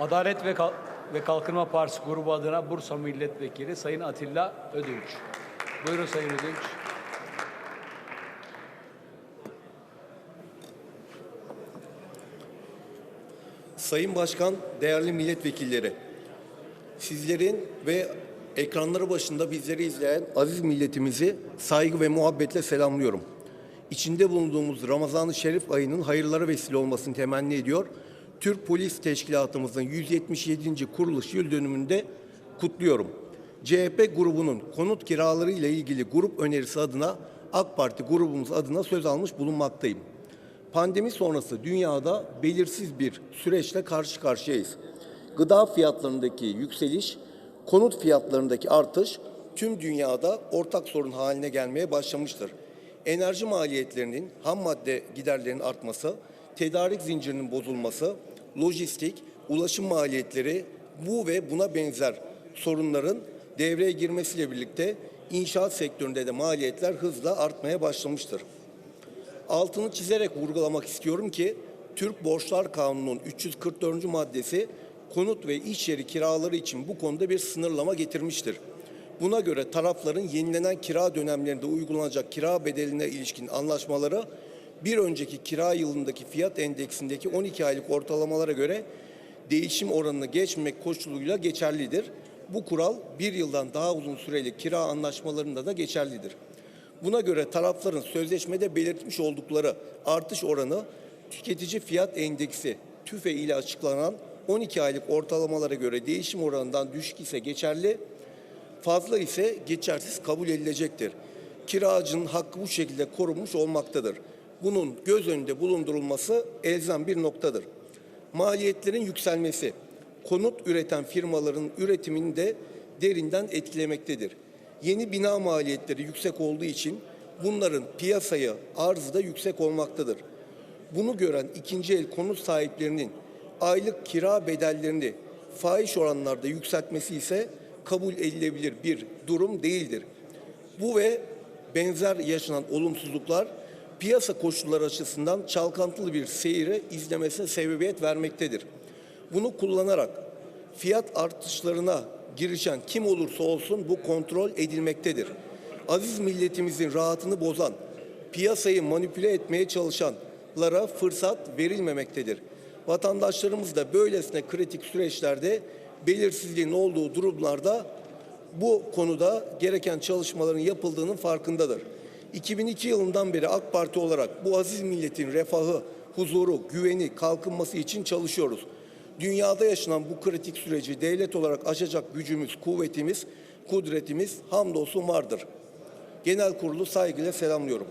Adalet ve, Kal- ve Kalkınma Partisi grubu adına Bursa Milletvekili Sayın Atilla Ödünç. Buyurun Sayın Ödünç. Sayın Başkan, değerli milletvekilleri, sizlerin ve ekranları başında bizleri izleyen aziz milletimizi saygı ve muhabbetle selamlıyorum. İçinde bulunduğumuz Ramazan-ı Şerif ayının hayırlara vesile olmasını temenni ediyor. Türk Polis Teşkilatımızın 177. kuruluş yıl dönümünde kutluyorum. CHP grubunun konut kiraları ile ilgili grup önerisi adına AK Parti grubumuz adına söz almış bulunmaktayım. Pandemi sonrası dünyada belirsiz bir süreçle karşı karşıyayız. Gıda fiyatlarındaki yükseliş, konut fiyatlarındaki artış tüm dünyada ortak sorun haline gelmeye başlamıştır. Enerji maliyetlerinin, ham madde giderlerinin artması, tedarik zincirinin bozulması, lojistik, ulaşım maliyetleri bu ve buna benzer sorunların devreye girmesiyle birlikte inşaat sektöründe de maliyetler hızla artmaya başlamıştır altını çizerek vurgulamak istiyorum ki Türk Borçlar Kanunu'nun 344. maddesi konut ve iş yeri kiraları için bu konuda bir sınırlama getirmiştir. Buna göre tarafların yenilenen kira dönemlerinde uygulanacak kira bedeline ilişkin anlaşmaları bir önceki kira yılındaki fiyat endeksindeki 12 aylık ortalamalara göre değişim oranını geçmemek koşuluyla geçerlidir. Bu kural bir yıldan daha uzun süreli kira anlaşmalarında da geçerlidir. Buna göre tarafların sözleşmede belirtmiş oldukları artış oranı tüketici fiyat endeksi TÜFE ile açıklanan 12 aylık ortalamalara göre değişim oranından düşük ise geçerli, fazla ise geçersiz kabul edilecektir. Kiracının hakkı bu şekilde korunmuş olmaktadır. Bunun göz önünde bulundurulması elzem bir noktadır. Maliyetlerin yükselmesi, konut üreten firmaların üretimini de derinden etkilemektedir. Yeni bina maliyetleri yüksek olduğu için bunların piyasaya arzı da yüksek olmaktadır. Bunu gören ikinci el konut sahiplerinin aylık kira bedellerini fahiş oranlarda yükseltmesi ise kabul edilebilir bir durum değildir. Bu ve benzer yaşanan olumsuzluklar piyasa koşulları açısından çalkantılı bir seyri izlemesine sebebiyet vermektedir. Bunu kullanarak fiyat artışlarına girişen kim olursa olsun bu kontrol edilmektedir. Aziz milletimizin rahatını bozan, piyasayı manipüle etmeye çalışanlara fırsat verilmemektedir. Vatandaşlarımız da böylesine kritik süreçlerde belirsizliğin olduğu durumlarda bu konuda gereken çalışmaların yapıldığının farkındadır. 2002 yılından beri AK Parti olarak bu aziz milletin refahı, huzuru, güveni, kalkınması için çalışıyoruz. Dünyada yaşanan bu kritik süreci devlet olarak aşacak gücümüz, kuvvetimiz, kudretimiz hamdolsun vardır. Genel kurulu saygıyla selamlıyorum.